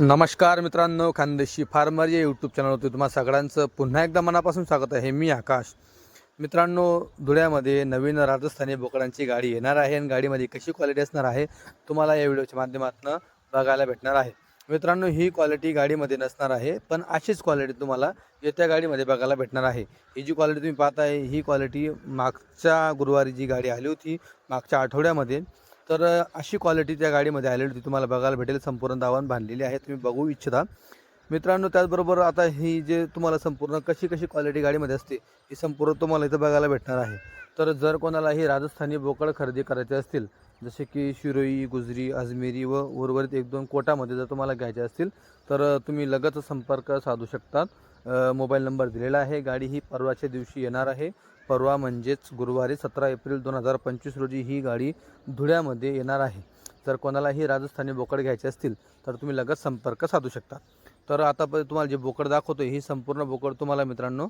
नमस्कार मित्रांनो खानदेशी फार्मर या यूट्यूब चॅनलवरती तुम्हा सगळ्यांचं पुन्हा एकदा मनापासून स्वागत आहे. मी आकाश. मित्रांनो धुळ्यामध्ये नवीन राजस्थानी बोकडांची गाडी येणार आहे आणि गाडीमध्ये कशी क्वालिटी असणार आहे तुम्हाला या व्हिडिओच्या माध्यमातून बघायला भेटणार आहे. मित्रांनो ही क्वालिटी गाडीमध्ये नसणार आहे पण अशीच क्वालिटी तुम्हाला येत्या गाडीमध्ये बघायला भेटणार आहे. ही जी क्वालिटी तुम्ही पाहताय ही क्वालिटी मागच्या गुरुवारी जी गाडी आली होती मागच्या आठवड्यामध्ये तर अशी क्वालिटी त्या गाडीमध्ये आलेली होती. तुम्हाला बघायला भेटेल. संपूर्ण दावण बांधलेली आहे. तुम्ही बघू इच्छिता. मित्रांनो त्याचबरोबर आता ही जे तुम्हाला संपूर्ण कशी कशी क्वालिटी गाडीमध्ये असते ही संपूर्ण तुम्हाला इथं बघायला भेटणार आहे. तर जर कोणालाही राजस्थानी बोकड खरेदी करायचे असतील जसे की शिरोई गुजरी अजमेरी व उर्वरित एक दोन कोटामध्ये जर तुम्हाला घ्यायचे असतील तर तुम्ही लगत संपर्क साधू शकतात मोबाईल नंबर दिलेला आहे. गाडी ही परवाच्या दिवशी येणार आहे. परवा म्हणजेच गुरुवारी सतरा एप्रिल दोन हजार पंचवीस रोजी ही गाडी धुळ्यामध्ये येणार आहे. जर कोणालाही राजस्थानी बोकड घ्यायचे असतील तर तुम्ही लगत संपर्क साधू शकता. तर आता तुम्हाला जे बोकड दाखवतो ही संपूर्ण बोकड तुम्हाला मित्रांनो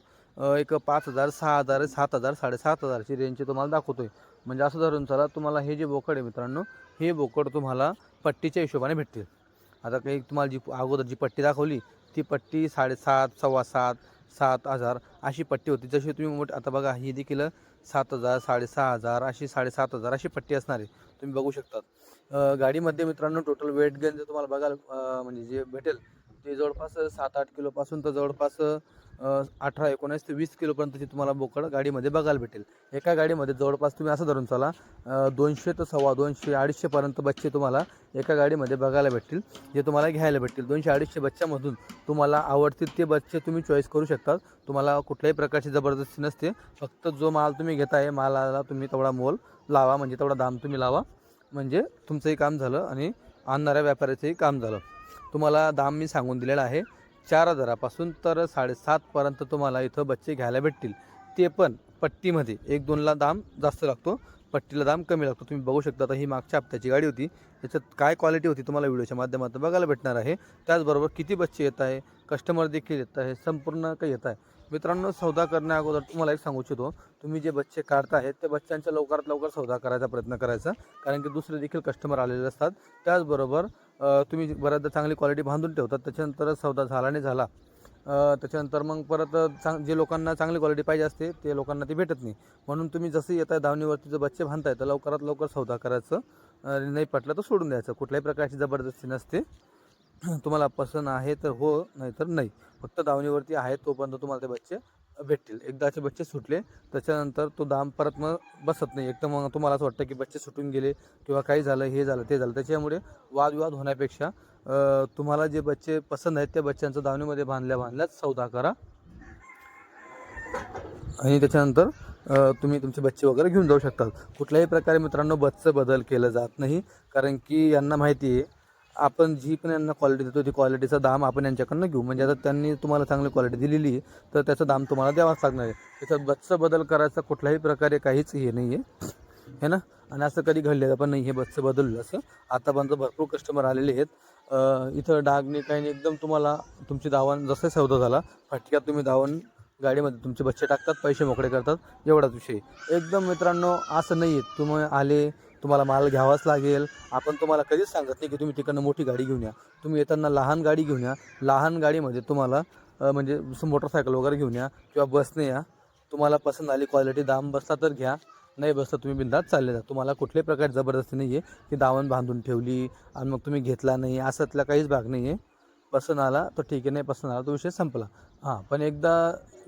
एक पाच हजार सहा हजार सात हजार साडेसात हजारची रेंजची तुम्हाला दाखवतो आहे म्हणजे असं धरून चला तुम्हाला हे जे बोकड आहे मित्रांनो हे बोकड तुम्हाला पट्टीच्या हिशोबाने भेटतील. आता काही तुम्हाला जी अगोदर जी पट्टी दाखवली ती पट्टी साडेसात सव्वा सात सात हजार अशी पट्टी होती. जशी तुम्ही मोठ आता बघा ही देखील सात हजार साडेसहा हजार अशी साडेसात हजार अशी पट्टी असणार आहे. तुम्ही बघू शकतात. गाडीमध्ये मित्रांनो टोटल वेट गेन जर तुम्हाला बघायला म्हणजे जे भेटेल ते जवळपास सात आठ किलोपासून तर जवळपास अठरा एकोणीस ते वीस किलोपर्यंतची तुम्हाला बोकड गाडीमध्ये बघायला भेटेल. एका गाडीमध्ये जवळपास तुम्ही असं धरून चला दोनशे ते सव्वा दोनशे अडीचशेपर्यंत बच्चे तुम्हाला एका गाडीमध्ये बघायला भेटतील जे तुम्हाला घ्यायला भेटतील. दोनशे अडीचशे बच्च्यामधून तुम्हाला आवडतील ते बच्चे तुम्ही चॉईस करू शकता तुम्हाला कुठल्याही प्रकारची जबरदस्ती नसते. फक्त जो माल तुम्ही घेताय मालाला तुम्ही तेवढा मोल लावा म्हणजे तेवढा दाम तुम्ही लावा. म्हणजे तुमचंही काम झालं आणि आणणाऱ्या व्यापाऱ्याचंही काम झालं. तुम्हाला दाम मी सांगून दिलेला आहे. चार हजारापासून तर साडेसातपर्यंत तुम्हाला इथं बच्चे घ्यायला भेटतील. ते पण पट्टीमध्ये. एक दोनला दाम जास्त लागतो. पट्टीला दाम कमी लागतो. तुम्ही बघू शकता आता ही मागच्या हप्त्याची गाडी होती. याच्यात काय क्वालिटी होती तुम्हाला व्हिडिओच्या माध्यमातून बघायला भेटणार आहे. त्याचबरोबर किती बच्चे येत आहे? कस्टमर देखील येत आहे. संपूर्ण काही येत आहे. मित्रांनो सौदा करण्या अगोदर तुम्हाला एक सांगू इच्छितो. तुम्ही जे बच्चे काढताहेत त्या बच्चांच्या लवकरात लवकर सौदा करायचा प्रयत्न करायचा. कारण की दुसरे देखील कस्टमर आलेले असतात. त्याचबरोबर तुम्ही बऱ्याचदा चांगली क्वालिटी बांधून ठेवतात. त्याच्यानंतर सौदा झाला नाही झाला. त्याच्यानंतर मग परत चांग जे लोकांना चांगली क्वालिटी पाहिजे असते ते लोकांना ती भेटत नाही. म्हणून तुम्ही जसं येत आहे धावणीवरती जर बच्चे बांधताय तर लवकरात लवकर सौदा करायचं नाही पटलं तर सोडून द्यायचं. कुठल्याही प्रकारची जबरदस्ती नसते. तुम्हाला पसंत आहे तर हो नाही तर नाही. फक्त दावणीवरती आहे तोपर्यंत तुम्हाला ते बच्चे भेटतील. एकदाचे बच्चे सुटले त्याच्यानंतर तो दाम परत मग बसत नाही. एक तर मग तुम्हाला असं वाटतं की बच्चे सुटून गेले किंवा काही झालं हे झालं ते झालं. त्याच्यामुळे वादविवाद होण्यापेक्षा तुम्हाला जे बच्चे पसंत आहेत त्या बच्चांचं दावणीमध्ये बांधल्या बांधल्याच सौदा करा. आणि त्याच्यानंतर तुम्ही तुमचे बच्चे वगैरे घेऊन जाऊ शकतात. कुठल्याही प्रकारे मित्रांनो बच्चं बदल केलं जात नाही. कारण की यांना माहिती आहे आपण जी पण यांना क्वालिटी देतो ती क्वालिटीचा दाम आपण यांच्याकडनं घेऊ. म्हणजे आता त्यांनी तुम्हाला चांगली क्वालिटी दिलेली आहे तर त्याचं दाम तुम्हाला द्यावाच लागणार आहे. त्याच्यात बसचा बदल करायचा कुठल्याही प्रकारे काहीच हे नाही आहे है ना? आणि असं कधी घडलेलं पण नाही हे बसचं बदललं. असं आतापर्यंत भरपूर कस्टमर आलेले आहेत. इथं डागने काही नाही एकदम तुम्हाला तुमची दावण जसं सौदा झाला फटक्यात तुम्ही दावण गाडीमध्ये तुमचे बच्चे टाकतात पैसे मोकळे करतात एवढाच विषय. एकदम मित्रांनो असं नाही आहे तुम्ही आले तुम्हाला माल घ्यावाच लागेल. आपण तुम्हाला कधीच सांगत नाही की तुम्ही तिकडनं मोठी गाडी घेऊन या. तुम्ही येताना लहान गाडी घेऊन या. लहान गाडीमध्ये तुम्हाला म्हणजे मोटरसायकल वगैरे घेऊन या किंवा बसने या. तुम्हाला पसंत आली क्वालिटी दाम बसला तर घ्या. नाही बसता तुम्ही बिंदात चालले जा. तुम्हाला कुठल्याही प्रकारची जबरदस्ती नाही आहे की दावण बांधून ठेवली आणि मग तुम्ही घेतला नाही. असातला काहीच भाग नाही आहे पसंत आला तर ठीक आहे. नाही पसंत आला तो विषय संपला. हां पण एकदा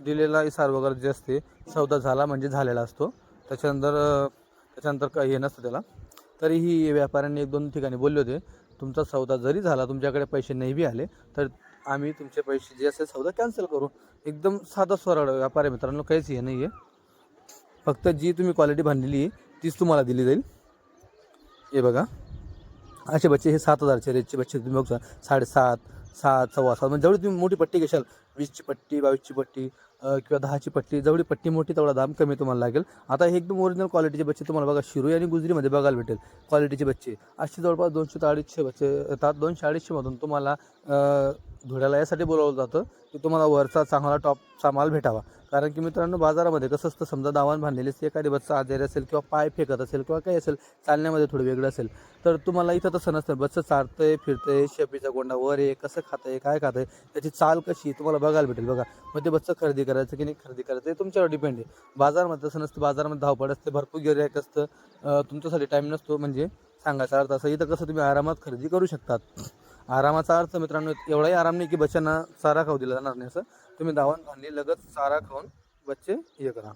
दिलेला इसार वगैरे जे असते सौदा झाला म्हणजे झालेला असतो. त्याच्यानंतर त्याच्यानंतर काही हे नसतं त्याला. तरीही व्यापाऱ्यांनी एक दोन ठिकाणी बोलले होते तुमचा सौदा जरी झाला तुमच्याकडे पैसे नाही बी आले तर आम्ही तुमचे पैसे जे असेल सौदा कॅन्सल करू. एकदम साधा सरळ व्यापार आहे मित्रांनो काहीच हे नाही आहे फक्त जी तुम्ही क्वालिटी बांधलेली आहे तीच तुम्हाला दिली जाईल. हे बघा. असे बच्चे हे सात हजारचे रेटचे बच्चे तुम्ही बघता साडेसात सात सव्वा सात. म्हणजे जेवढी तुम्ही मोठी पट्टी घेशाल वीसची पट्टी बावीसची पट्टी किंवा दहाची पट्टी जेवढी पट्टी मोठी तेवढा दाम कमी तुम्हाला लागेल. आता हे एकदम ओरिजिनल क्वालिटीचे बच्चे तुम्हाला बघा शिरोई आणि गुजरीमध्ये बघायला भेटेल क्वालिटीचे बच्चे. असे जवळपास दोनशे ते अडीचशे बच्चे येतात. दोनशे अडीचशेमधून तुम्हाला धुळ्याला यासाठी बोलावलं जातं की तुम्हाला वरचा चांगला टॉपचा माल भेटावा. कारण की मित्रांनो बाजारामध्ये कसं असतं समजा दावण बांधलेली असते एखादी बच्चा आजारी असेल किंवा पाय फेकत असेल किंवा काही असेल चालण्यामध्ये थोडं वेगळं असेल तर तुम्हाला इथं तसं नसतं. बच्चं चारतंय फिरतंय शेपीचा गोंडा वर आहे कसं खातंय काय खातंय त्याची चाल कशी तुम्हाला बघायला भेटेल. बघा मग ते बच्चं खरेदी करायचं की नाही खरेदी करायचं हे तुमच्यावर डिपेंड आहे. बाजारामध्ये तसं नसतं बाजारामध्ये धावपळ असते भरपूर गिरायक असतं तुमच्यासाठी टाईम नसतो म्हणजे सांगायचा अर्थ असं इथं कसं तुम्ही आरामात खरेदी करू शकतात. आरामाचा अर्थ मित्रांनो एवढाही आराम नाही की बच्चांना चारा खाऊ दिला जाणार नाही असं. तुम्ही दावण बांधली लगत चारा खाऊन बच्चे हे करा.